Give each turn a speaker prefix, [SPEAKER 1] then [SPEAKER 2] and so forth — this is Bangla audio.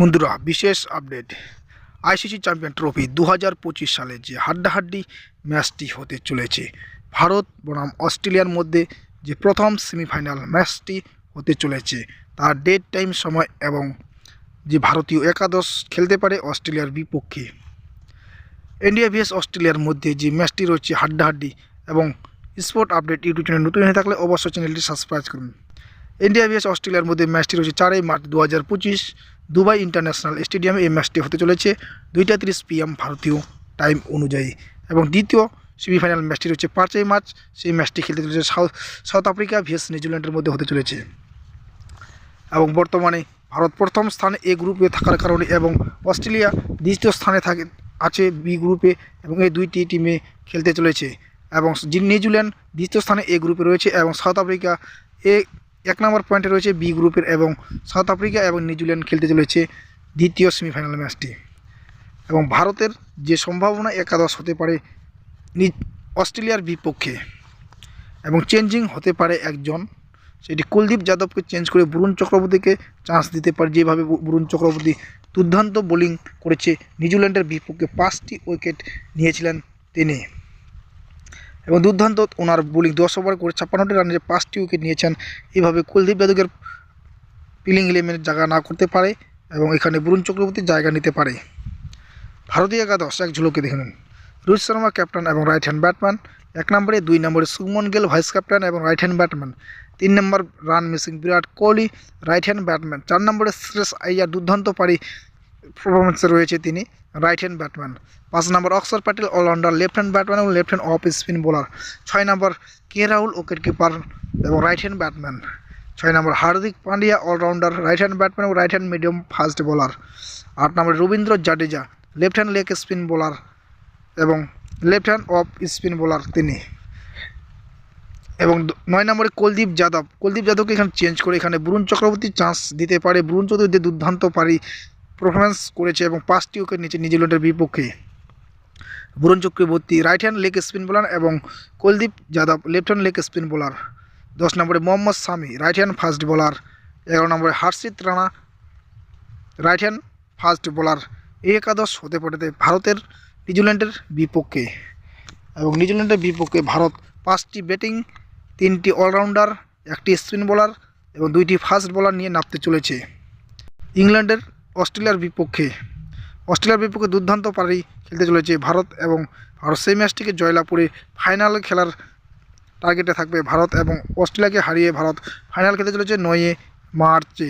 [SPEAKER 1] বন্ধুরা, বিশেষ আপডেট। আইসিসি চ্যাম্পিয়ন ট্রফি দু হাজার পঁচিশ সালে যে হাড্ডাহাড্ডি ম্যাচটি হতে চলেছে, ভারত বনাম অস্ট্রেলিয়ার মধ্যে যে প্রথম সেমিফাইনাল ম্যাচটি হতে চলেছে, তার ডেট, টাইম, সময় এবং যে ভারতীয় একাদশ খেলতে পারে অস্ট্রেলিয়ার বিপক্ষে। ইন্ডিয়া ভিএস অস্ট্রেলিয়ার মধ্যে যে ম্যাচটি রয়েছে হাড্ডাহাড্ডি এবং স্পোর্ট আপডেট ইউটিউব চ্যানেল নতুন হয়ে থাকলে অবশ্যই চ্যানেলটি সাবস্ক্রাইব করুন। ইন্ডিয়া ভিএস অস্ট্রেলিয়ার মধ্যে ম্যাচটি রয়েছে চারই মার্চ দু হাজার পঁচিশ দুবাই ইন্টারন্যাশনাল স্টেডিয়ামে এই ম্যাচটি হতে চলেছে দুইটা তিরিশ পিএম ভারতীয় টাইম অনুযায়ী। এবং দ্বিতীয় সেমিফাইনাল ম্যাচটি রয়েছে পাঁচই মার্চ, সেই ম্যাচটি খেলতে চলেছে সাউথ সাউথ আফ্রিকা ভিএস নিউজিল্যান্ডের মধ্যে হতে চলেছে। এবং বর্তমানে ভারত প্রথম স্থানে এ গ্রুপে থাকার কারণে এবং অস্ট্রেলিয়া দ্বিতীয় স্থানে থাকে, আছে বি গ্রুপে এবং এই দুইটি টিমে খেলতে চলেছে। এবং নিউজিল্যান্ড দ্বিতীয় স্থানে এ গ্রুপে রয়েছে এবং সাউথ আফ্রিকা এ এক নম্বর পয়েন্টে রয়েছে বি গ্রুপের এবং সাউথ আফ্রিকা এবং নিউজিল্যান্ড খেলতে চলেছে দ্বিতীয় সেমিফাইনাল ম্যাচটি। এবং ভারতের যে সম্ভাবনা একাদশ হতে পারে অস্ট্রেলিয়ার বিপক্ষে এবং চেঞ্জিং হতে পারে একজন। সেটি কুলদীপ যাদবকে চেঞ্জ করে বরুণ চক্রবর্তীকে চান্স দিতে পারে যেভাবে বরুণ চক্রবর্তী দুর্দান্ত বোলিং করেছে। নিউজিল্যান্ডের বিপক্ষে পাঁচটি উইকেট নিয়েছিলেন তিনি। এবং দুর্দান্ত ওনার বোলিং, দশ ওভার করে ছাপ্পান্নটি রানে পাঁচটি উইকেট নিয়েছেন, এভাবে কুলদীপ যাদবের পিলিং ইলেভেনের জায়গা না করতে পারে এবং এখানে বরুণ চক্রবর্তীর জায়গা নিতে পারে। ভারতীয় একাদশ, এক ঝলকে দেখে নিন। রোহিত শর্মা ক্যাপ্টেন এবং রাইট হ্যান্ড ব্যাটম্যান এক নম্বরে দুই নম্বরে সুমন গেল ভাইস ক্যাপ্টেন এবং রাইট হ্যান্ড ব্যাটম্যান তিন নম্বর run missing Virat Kohli right hand batsman চার নম্বরে শ্রেষ আইয়ার দুর্দান্ত পারি পারফরমেন্সে রয়েছে তিনি রাইট হ্যান্ড ব্যাটম্যান পাঁচ নম্বর Axar Patel allrounder left hand batsman এবং left hand off spin bowler ছয় নম্বর কে রাহুল উইকেট কিপার এবং রাইট হ্যান্ড ব্যাটম্যান ছয় নম্বর Hardik Pandya allrounder right hand batsman এবং right hand medium fast bowler আট নম্বর Ravindra Jadeja left hand leg spin bowler এবং left hand off spin bowler তিনি। এবং নয় নম্বরে কুলদীপ যাদব। কুলদীপ যাদবকে এখানে চেঞ্জ করে এখানে বরুণ চক্রবর্তী চান্স দিতে পারে। বরুণ চৌধুরী দুর্দান্ত পারি। পারফরমেন্স করেছে এবং পাঁচটি উইকেট নিয়েছে নিউজিল্যান্ডের বিপক্ষে। Varun Chakravarthy right hand leg spin bowler এবং Kuldeep Yadav left hand leg spin bowler দশ নম্বরে Mohammad Shami right hand fast bowler এগারো নম্বরে Harshit Rana right hand fast bowler এই একাদশ হতে পারে ভারতের নিউজিল্যান্ডের বিপক্ষে। এবং নিউজিল্যান্ডের বিপক্ষে ভারত পাঁচটি ব্যাটিং তিনটি অলরাউন্ডার একটি স্পিন বোলার এবং দুইটি ফাস্ট বোলার নিয়ে নামতে চলেছে। ইংল্যান্ডের অস্ট্রেলিয়ার বিপক্ষে। অস্ট্রেলিয়ার বিপক্ষে দুর্দান্ত পারি খেলতে চলেছে ভারত এবং ভারত। সেই ম্যাচটিকে জয়লাভ করে ফাইনাল খেলার টার্গেটে থাকবে ভারত এবং অস্ট্রেলিয়াকে হারিয়ে ভারত। ফাইনাল খেলতে চলেছে নয়ে মার্চে।